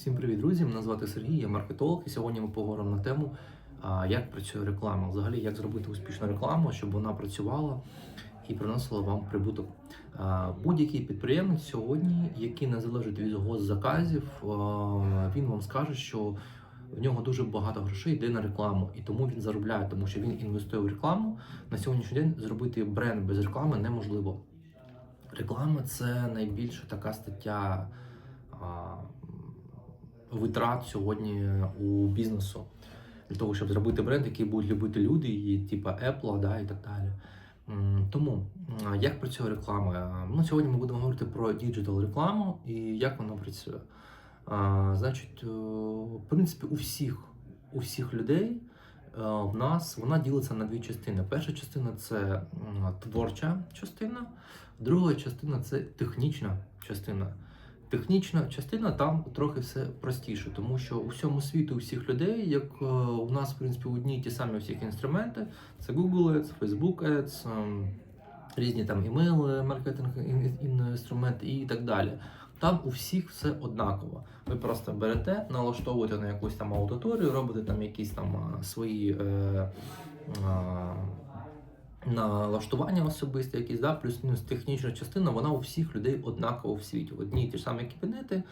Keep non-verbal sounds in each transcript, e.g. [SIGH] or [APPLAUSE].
Всім привіт, друзі! Мене звати Сергій, я маркетолог, і сьогодні ми поговоримо на тему, як працює реклама. Взагалі, як зробити успішну рекламу, щоб вона працювала і приносила вам прибуток. Будь-який підприємець сьогодні, який не залежить від госзаказів, він вам скаже, що в нього дуже багато грошей йде на рекламу, і тому він заробляє, тому що він інвестує в рекламу. На сьогоднішній день зробити бренд без реклами неможливо. Реклама це найбільша така стаття витрат сьогодні у бізнесу для того, щоб зробити бренд, який будуть любити люди, і типа Apple, да, і так далі. Тому як працює реклама? Ну, сьогодні ми будемо говорити про діджитал рекламу і як вона працює. А, Значить, е, в принципі, у всіх, у всіх людей е, в нас вона ділиться на дві частини. Перша частина це творча частина, друга частина це технічна частина. Технічна частина там трохи все простіше, тому що у всьому світу у всіх людей, як е, у нас в принципі одні ті самі всіх інструменти, це Google Ads, Facebook Ads, ем, різні там імейли, маркетинг інструменти і так далі. Там у всіх все однаково. Ви просто берете, налаштовуєте на якусь там аудиторію, робите там якісь там свої е, а, налаштування особисте, якісь, да, плюс-мінус технічна частина, вона у всіх людей однакова в світі. Одні ті ж самі кабінети,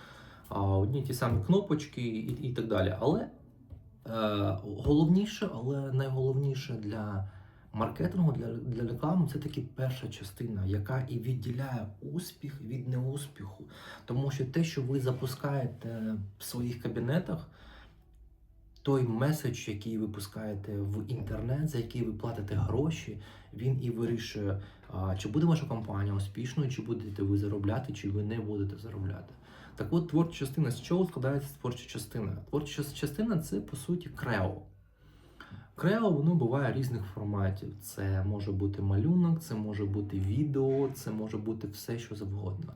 одні ті самі кнопочки і, і так далі. Але е, головніше, але найголовніше для маркетингу, для, для реклами це таки перша частина, яка і відділяє успіх від неуспіху. Тому що те, що ви запускаєте в своїх кабінетах, той меседж, який ви пускаєте в інтернет, за який ви платите гроші, він і вирішує, чи буде ваша компанія успішною, чи будете ви заробляти, чи ви не будете заробляти. Так от творча частина з чого складається творча частина? Творча частина це по суті крео. Крео воно буває різних форматів. Це може бути малюнок, це може бути відео, це може бути все, що завгодно.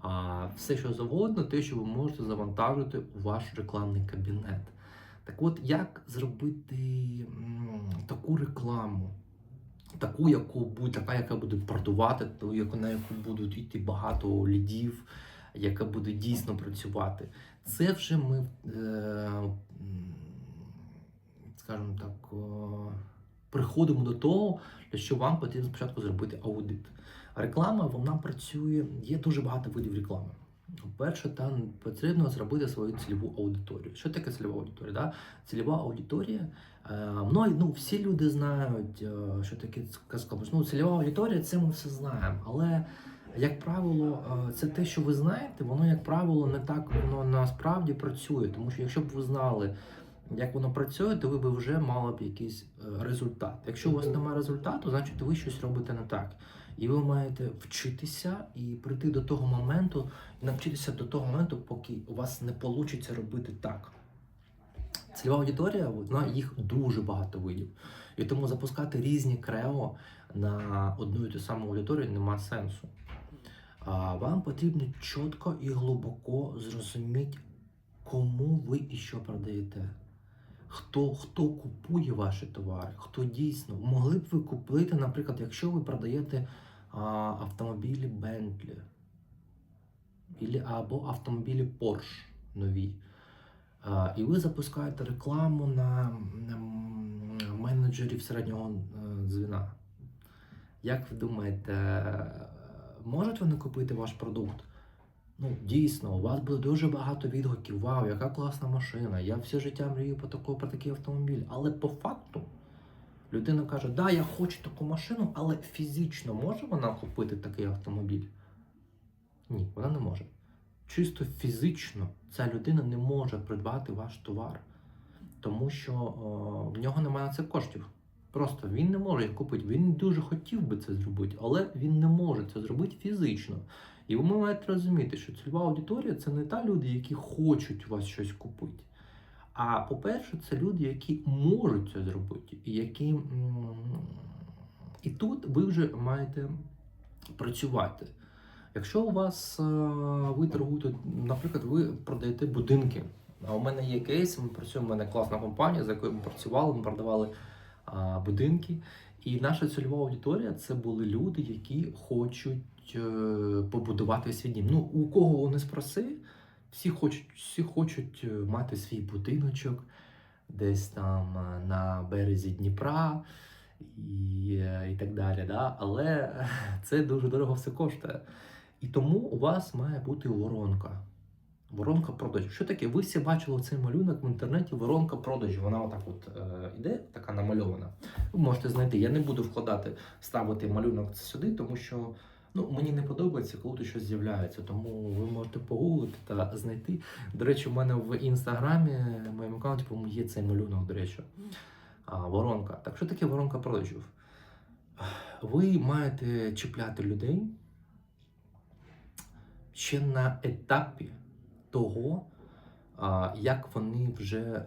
А все, що завгодно, те, що ви можете завантажити у ваш рекламний кабінет. Так от, як зробити таку рекламу, таку, яку буде, така, яка буде продавати, ту, яку, на яку будуть йти багато лідів, яка буде дійсно працювати. Це вже ми, е, скажімо так, приходимо до того, що вам потрібно спочатку зробити аудит. Реклама вона працює, є дуже багато видів реклами. Перше, там потрібно зробити свою цільову аудиторію. Що таке цільова аудиторія? Да? Цільова аудиторія. Е, мною, ну, всі люди знають, е, що таке. Ну, цільова аудиторія, це ми все знаємо. Але, як правило, е, це те, що ви знаєте, воно, як правило, не так воно насправді працює. Тому що якщо б ви знали, як воно працює, то ви б вже мали б якийсь результат. Якщо у вас немає результату, значить ви щось робите не так. І ви маєте вчитися і прийти до того моменту, навчитися до того моменту, поки у вас не вийде робити так. Цільова аудиторія, вона їх дуже багато видів. І тому запускати різні крео на одну і ту саму аудиторію немає сенсу. А вам потрібно чітко і глибоко зрозуміти, кому ви і що продаєте. Хто, хто купує ваші товари, хто дійсно могли б ви купити, наприклад, якщо ви продаєте а, автомобілі Bentley або автомобілі Porsche нові. А, і ви запускаєте рекламу на, на менеджерів середнього е, звіна. Як ви думаєте, можуть вони купити ваш продукт? Ну, дійсно, у вас буде дуже багато відгуків. Вау, яка класна машина! Я все життя мрію про, таку, про такий автомобіль. Але по факту людина каже: Да, я хочу таку машину, але фізично може вона купити такий автомобіль? Ні, вона не може. Чисто фізично ця людина не може придбати ваш товар, тому що о, в нього немає на це коштів. Просто він не може їх купити. Він дуже хотів би це зробити, але він не може це зробити фізично. І ви маєте розуміти, що цільова аудиторія це не та люди, які хочуть у вас щось купити. А по-перше, це люди, які можуть це зробити, і які. І тут ви вже маєте працювати. Якщо у вас е, ви торгуєте, наприклад, ви продаєте будинки. А у мене є кейс, ми працюємо, у мене класна компанія, за якою ми працювали, ми продавали будинки. І наша цільова аудиторія це були люди, які хочуть е, побудувати свій дім. Ну, у кого вони спроси, Всі хочуть, всі хочуть е, мати свій будиночок десь там е, на березі Дніпра і, і так далі. Да? Але [LAUGHS] це дуже дорого все коштує. І тому у вас має бути воронка. Воронка продажу. Що таке? Ви всі бачили цей малюнок в інтернеті, воронка продажу. Вона отак от е, іде, така намальована. Ви можете знайти. Я не буду вкладати, ставити малюнок сюди, тому що ну, мені не подобається, коли тут щось з'являється. Тому ви можете погуглити та знайти. До речі, у мене в інстаграмі, в моєму аккаунті, по-моєму, є цей малюнок, до речі. А, воронка. Так що таке воронка продажів? Ви маєте чіпляти людей ще на етапі того, як вони вже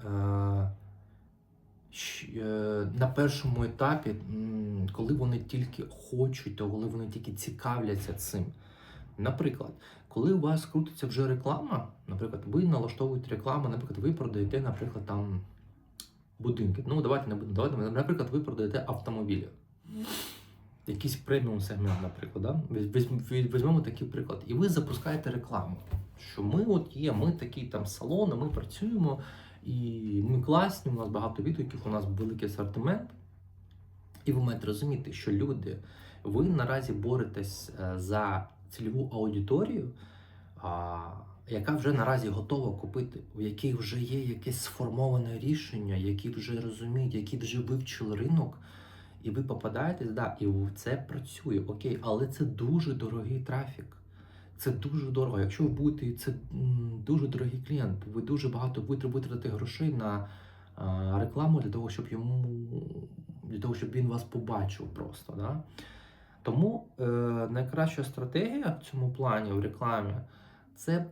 щ- е, на першому етапі, коли вони тільки хочуть, то коли вони тільки цікавляться цим. Наприклад, коли у вас крутиться вже реклама, наприклад, ви налаштовуєте рекламу, наприклад, ви продаєте, наприклад, там будинки. Ну, давайте не будемо. Давайте, наприклад, ви продаєте автомобілі. Якийсь преміум сегмент, наприклад, да? Візь- візь- візьмемо такий приклад. І ви запускаєте рекламу, що ми от є, ми такий там салон, ми працюємо, і ми класні, у нас багато відгуків, у нас великий асортимент. І ви маєте розуміти, що люди, ви наразі боретесь е, за цільову аудиторію, яка вже наразі готова купити, у яких вже є якесь сформоване рішення, які вже розуміють, які вже вивчили ринок. І ви попадаєтесь, да, і це працює, окей, але це дуже дорогий трафік. Це дуже дорого. Якщо ви будете, це дуже дорогий клієнт. Ви дуже багато будете витратити грошей на рекламу для того, щоб йому для того, щоб він вас побачив просто. Да? Тому е, найкраща стратегія в цьому плані в рекламі це е,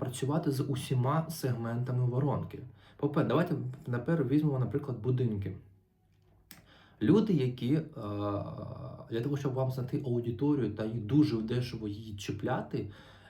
працювати з усіма сегментами воронки. По-перше, давайте тепер візьмемо, наприклад, будинки. Люди, які е, для того, щоб вам знайти аудиторію та їх дуже дешево її чіпляти,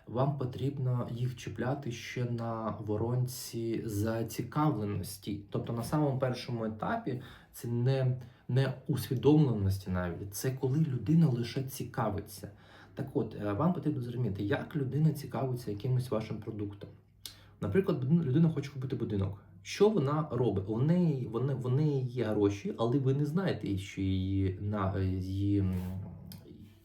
вам потрібно їх чіпляти ще на воронці зацікавленості. Тобто на самому першому етапі це не, не усвідомленості навіть, це коли людина лише цікавиться. Так от, е, вам потрібно зрозуміти, як людина цікавиться якимось вашим продуктом. Наприклад, людина хоче купити будинок. Що вона робить? У неї, вони, в неї є гроші, але ви не знаєте, що її на її.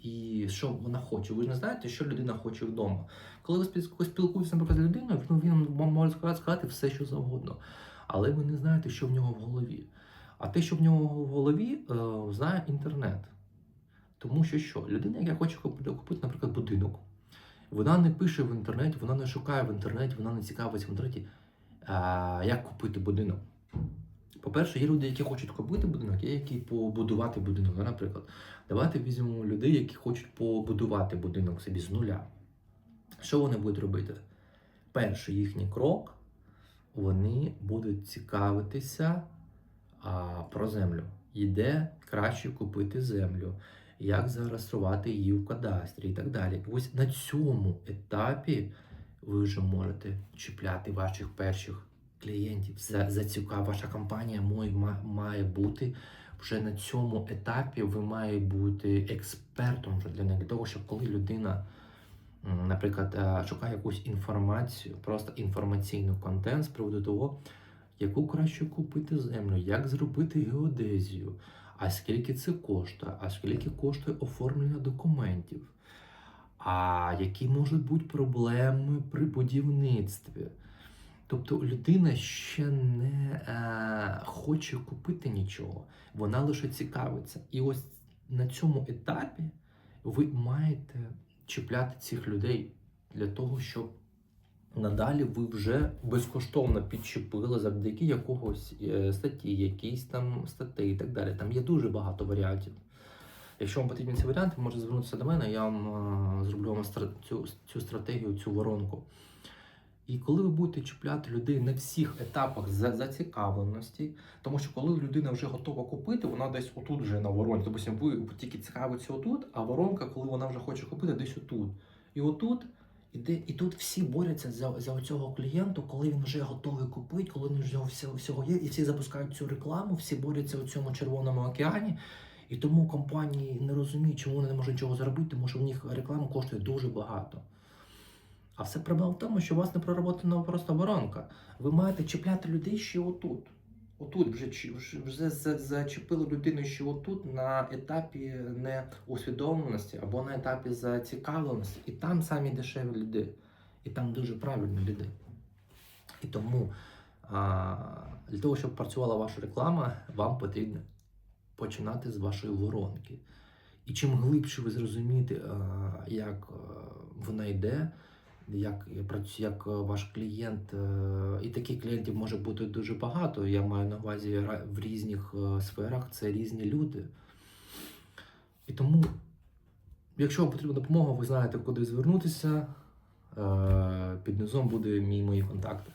І що вона хоче. Ви ж не знаєте, що людина хоче вдома. Коли ви спілкуєтеся, наприклад, з людиною, ну, він може сказати, все, що завгодно. Але ви не знаєте, що в нього в голові. А те, що в нього в голові, е, знає інтернет. Тому що що? Людина, яка хоче купити, наприклад, будинок, вона не пише в інтернеті, вона не шукає в інтернеті, вона не цікавиться в інтернеті, як купити будинок. По-перше, є люди, які хочуть купити будинок, є які побудувати будинок. Наприклад, давайте візьмемо людей, які хочуть побудувати будинок собі з нуля. Що вони будуть робити? Перший їхній крок вони будуть цікавитися а, про землю. І де краще купити землю, як зареєструвати її в кадастрі і так далі. Ось на цьому етапі ви вже можете чіпляти ваших перших клієнтів. За, зацікав, ваша компанія має, бути вже на цьому етапі. Ви має бути експертом вже для них, для того, щоб коли людина, наприклад, е, шукає якусь інформацію, просто інформаційний контент з приводу того, яку краще купити землю, як зробити геодезію, а скільки це коштує, а скільки коштує оформлення документів, а які можуть бути проблеми при будівництві. Тобто людина ще не е, хоче купити нічого, вона лише цікавиться. І ось на цьому етапі ви маєте чіпляти цих людей для того, щоб надалі ви вже безкоштовно підчепили завдяки якогось е, статті, якійсь там статті і так далі. Там є дуже багато варіантів. Якщо вам потрібні ці варіанти, можете звернутися до мене, я вам е, зроблю вам цю, цю стратегію, цю воронку. І коли ви будете чіпляти людей на всіх етапах за зацікавленості, тому що коли людина вже готова купити, вона десь отут вже на воронці. Тобто ви тільки цікавиться отут, а воронка, коли вона вже хоче купити, десь отут. І отут, і, де, і тут всі борються за, за цього клієнту, коли він вже готовий купити, коли він вже всього є, і всі запускають цю рекламу, всі борються у цьому червоному океані. І тому компанії не розуміють, чому вони не можуть нічого заробити, тому що в них реклама коштує дуже багато. А все проблема в тому, що у вас не проработана просто воронка. Ви маєте чіпляти людей ще отут. Отут вже, вже, зачепили людину ще отут на етапі не усвідомленості або на етапі зацікавленості. І там самі дешеві люди. І там дуже правильні люди. І тому а, для того, щоб працювала ваша реклама, вам потрібно починати з вашої воронки. І чим глибше ви зрозумієте, як вона йде, як, як ваш клієнт, е, і таких клієнтів може бути дуже багато. Я маю на увазі в різних е, сферах, це різні люди. І тому, якщо вам потрібна допомога, ви знаєте, куди звернутися. Е, Під низом буде мій мої контакти.